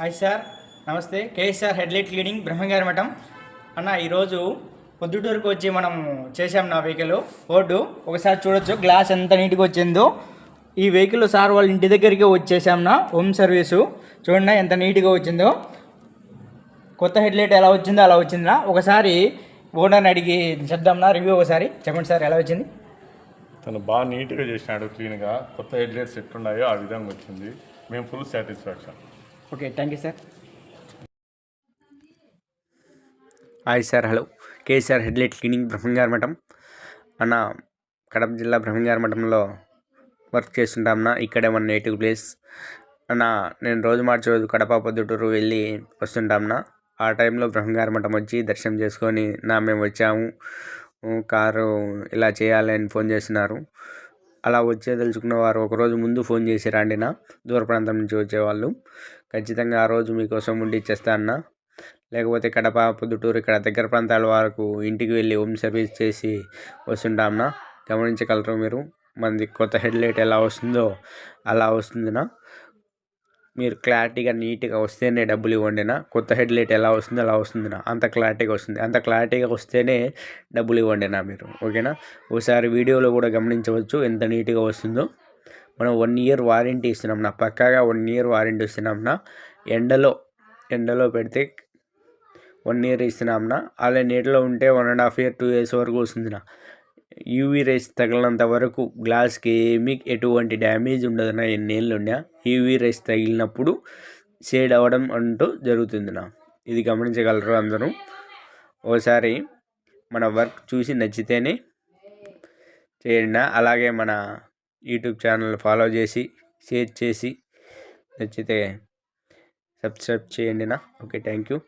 Hi sir నమస్తే. KSR headlight cleaning Brahmamgari Matham. అన్న ఈరోజు పొద్దుటూరుకు వచ్చి మనం చేసాం నా వెహికల్. బోర్డు. ఒకసారి చూడొచ్చు. గ్లాస్ ఎంత నీట్గా వచ్చిందో. ఈ వెహికల్ సార్ వాళ్ళ ఇంటి దగ్గరికి వచ్చేసాం నా. Home service. చూడండి ఎంత నీట్గా వచ్చిందో. కొత్త హెడ్లైట్ ఎలా వచ్చిందో అలా వచ్చిందా ఒకసారి ఓనర్ని అడిగి చెప్దాంనా రివ్యూ ఒకసారి. చెప్పండి సార్ ఎలా వచ్చింది? తను బాగా నీట్గా చేసినాడు క్లీన్గా. కొత్త హెడ్లైట్స్ ఎట్లున్నాయో ఆ విధంగా వచ్చింది. మేము full satisfaction. Okay thank you sir hi sir hello KCR headlight cleaning Brahmamgari Matham అన్న కడప జిల్లా బ్రహ్మంగారి మఠంలో వర్క్ చేస్తుంటామన్నా ఇక్కడే మన నేటివ్ ప్లేస్ అన్న నేను రోజు మార్చి రోజు కడప పొద్దుటూరు వెళ్ళి వస్తుంటామన్నా ఆ టైంలో బ్రహ్మంగారి మఠం వచ్చి దర్శనం చేసుకొని నా మేము వచ్చాము. కారు ఇలా చేయాలని ఫోన్ చేస్తున్నారు. అలా వచ్చే తెలుసుకున్న వారు ఒకరోజు ముందు ఫోన్ చేసి రాండినా దూర ప్రాంతం నుంచి వచ్చేవాళ్ళు. ఖచ్చితంగా ఆ రోజు మీకోసం ఉండి ఇచ్చేస్తా అన్న. లేకపోతే కడప పొద్దుటూరు ఇక్కడ దగ్గర ప్రాంతాల వరకు ఇంటికి వెళ్ళి హోమ్ సర్వీస్ చేసి వస్తుంటాంనా గమనించగలరు మీరు? మనది కొత్త హెడ్లైట్ ఎలా వస్తుందో అలా వస్తుందినా. మీరు క్లారిటీగా నీట్గా వస్తేనే డబ్బులు ఇవ్వండినా. కొత్త హెడ్లైట్ ఎలా వస్తుందో అలా వస్తుందినా. అంత క్లారిటీగా వస్తుంది. అంత క్లారిటీగా వస్తేనే డబ్బులు ఇవ్వండినా మీరు. ఓకేనా? ఒకసారి వీడియోలో కూడా గమనించవచ్చు ఎంత నీట్గా వస్తుందో. మనం వన్ ఇయర్ వారంటీ ఇస్తున్నాం నా పక్కాగా వన్ ఇయర్ వారంటీ ఇస్తున్నాంనా ఎండలో ఎండలో పెడితే వన్ ఇయర్ ఇస్తున్నాంనా అలా నీటిలో ఉంటే one and half year two years వరకు వస్తుంది నా. యూవీ రేస్ తగిలినంత వరకు గ్లాస్కి ఏమీ ఎటువంటి డ్యామేజ్ ఉండదు నా ఎన్నేళ్ళు ఉన్నా. యూవీ రేస్ తగిలినప్పుడు షేడ్ అవ్వడం అంటూ జరుగుతుంది నా. ఇది గమనించగలరు అందరూ. ఓసారి మన వర్క్ చూసి నచ్చితేనే చేయండి నా. అలాగే మన యూట్యూబ్ ఛానల్ ఫాలో చేసి షేర్ చేసి నచ్చితే సబ్స్క్రైబ్ చేయండి నా ఓకే థ్యాంక్ యూ